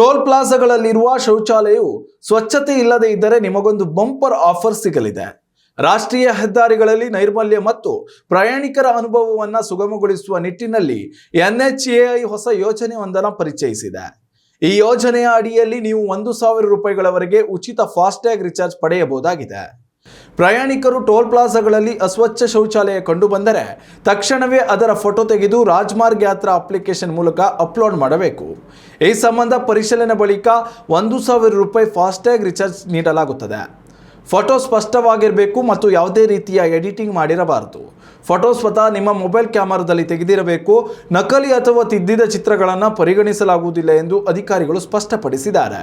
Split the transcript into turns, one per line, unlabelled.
Toll ಪ್ಲಾಜಾಗಳಲ್ಲಿರುವ ಶೌಚಾಲಯವು ಸ್ವಚ್ಛತೆ ಇಲ್ಲದೆ ಇದ್ದರೆ ನಿಮಗೊಂದು ಬಂಪರ್ ಆಫರ್ ಸಿಗಲಿದೆ. ರಾಷ್ಟ್ರೀಯ ಹೆದ್ದಾರಿಗಳಲ್ಲಿ ನೈರ್ಮಲ್ಯ ಮತ್ತು ಪ್ರಯಾಣಿಕರ ಅನುಭವವನ್ನು ಸುಗಮಗೊಳಿಸುವ ನಿಟ್ಟಿನಲ್ಲಿ ಎನ್ಎಚ್ಎಐ ಹೊಸ ಯೋಜನೆಯೊಂದನ್ನು ಪರಿಚಯಿಸಿದೆ. ಈ ಯೋಜನೆಯ ಅಡಿಯಲ್ಲಿ ನೀವು ಒಂದು ಸಾವಿರ ರೂಪಾಯಿಗಳವರೆಗೆ ಉಚಿತ ಫಾಸ್ಟ್ಯಾಗ್ ರಿಚಾರ್ಜ್ ಪಡೆಯಬಹುದಾಗಿದೆ. ಪ್ರಯಾಣಿಕರು ಟೋಲ್ ಪ್ಲಾಜಾಗಳಲ್ಲಿ ಅಸ್ವಚ್ಛ ಶೌಚಾಲಯ ಕಂಡುಬಂದರೆ ತಕ್ಷಣವೇ ಅದರ ಫೋಟೋ ತೆಗೆದು ರಾಜ್ಮಾರ್ಗ್ ಯಾತ್ರಾ ಅಪ್ಲಿಕೇಶನ್ ಮೂಲಕ ಅಪ್ಲೋಡ್ ಮಾಡಬೇಕು. ಈ ಸಂಬಂಧ ಪರಿಶೀಲನೆ ಬಳಿಕ ಒಂದು ಸಾವಿರ ರೂಪಾಯಿ ಫಾಸ್ಟ್ಯಾಗ್ ರಿಚಾರ್ಜ್ ನೀಡಲಾಗುತ್ತದೆ. ಫೋಟೋ ಸ್ಪಷ್ಟವಾಗಿರಬೇಕು ಮತ್ತು ಯಾವುದೇ ರೀತಿಯ ಎಡಿಟಿಂಗ್ ಮಾಡಿರಬಾರದು. ಫೋಟೋ ಸ್ವತಃ ನಿಮ್ಮ ಮೊಬೈಲ್ ಕ್ಯಾಮರಾದಲ್ಲಿ ತೆಗೆದಿರಬೇಕು. ನಕಲಿ ಅಥವಾ ತಿದ್ದಿದ ಚಿತ್ರಗಳನ್ನು ಪರಿಗಣಿಸಲಾಗುವುದಿಲ್ಲ ಎಂದು ಅಧಿಕಾರಿಗಳು ಸ್ಪಷ್ಟಪಡಿಸಿದ್ದಾರೆ.